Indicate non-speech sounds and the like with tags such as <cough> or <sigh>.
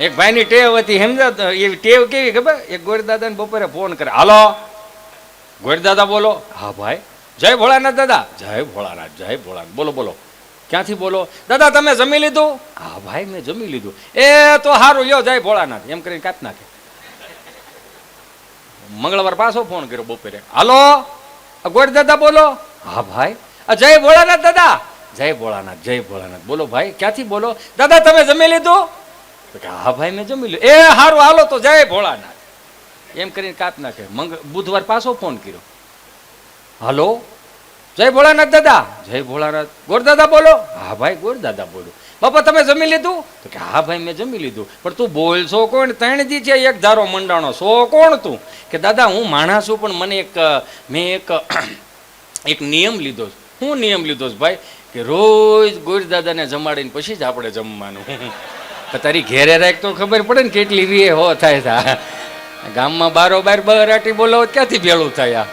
એક ભાઈની ટેવ હતી સમજાતો એ ટેવ કેવી ખબર? એક ગોરદાદાને બપોરે ફોન કરે, હાલો. ગોરદાદા બોલો, હા ભાઈ. જય ભોળાનાથ દાદા. જય ભોળાનાથ જય ભોળાનાથ. બોલો બોલો. ક્યાંથી બોલો? દાદા, તમે જમી લીધું? હા ભાઈ, મેં જમી લીધું. એ તો સારું લ્યો, જય ભોળાનાથ. એમ કરીને કાપ નાખે. મંગળવાર પાછો ફોન કર્યો બપોરે. હાલો. ગોરદાદા બોલો. હા ભાઈ. જય ભોળાનાથ દાદા. જય ભોળાનાથ જય ભોળાનાથ. બોલો, ભાઈ, ક્યાંથી બોલો? દાદા, તમે જમી લીધું? હા ભાઈ, મેં જમી લીધું એ સારું હાલો તો જય ભોળાનાથ. એમ કરીને કાપ નાખે. મંગ, બુધવાર પાછો ફોન કર્યો. હાલો? જય ભોળાનાથ દાદા. જય ભોળાનાથ. ગોરદાદા બોલો. હા ભાઈ, ગોરદાદા બોલો. બાપા, તમે જમી લીધું? તો કે, હા ભાઈ, મેં જમી લીધું. પણ તું બોલ છો કોણ? ત્રણ દી છે, એક ધારો મંડાણો. સો કોણ તું? કે, દાદા, હું માણસ છું, પણ મને એક, મેં એક <clears throat> એક નિયમ લીધો છે. હું નિયમ લીધો છે ભાઈ? કે, રોજ ગોરદાદાને જમાડીને પછી જ આપણે જમવાનું. <laughs> તો તારી ઘેરે રાખ તો ખબર પડે ને કેટલી રીએ હો થાય તા. ગામમાં બારો બાર બરાટી બોલાવો ક્યાંથી ભેળું થાય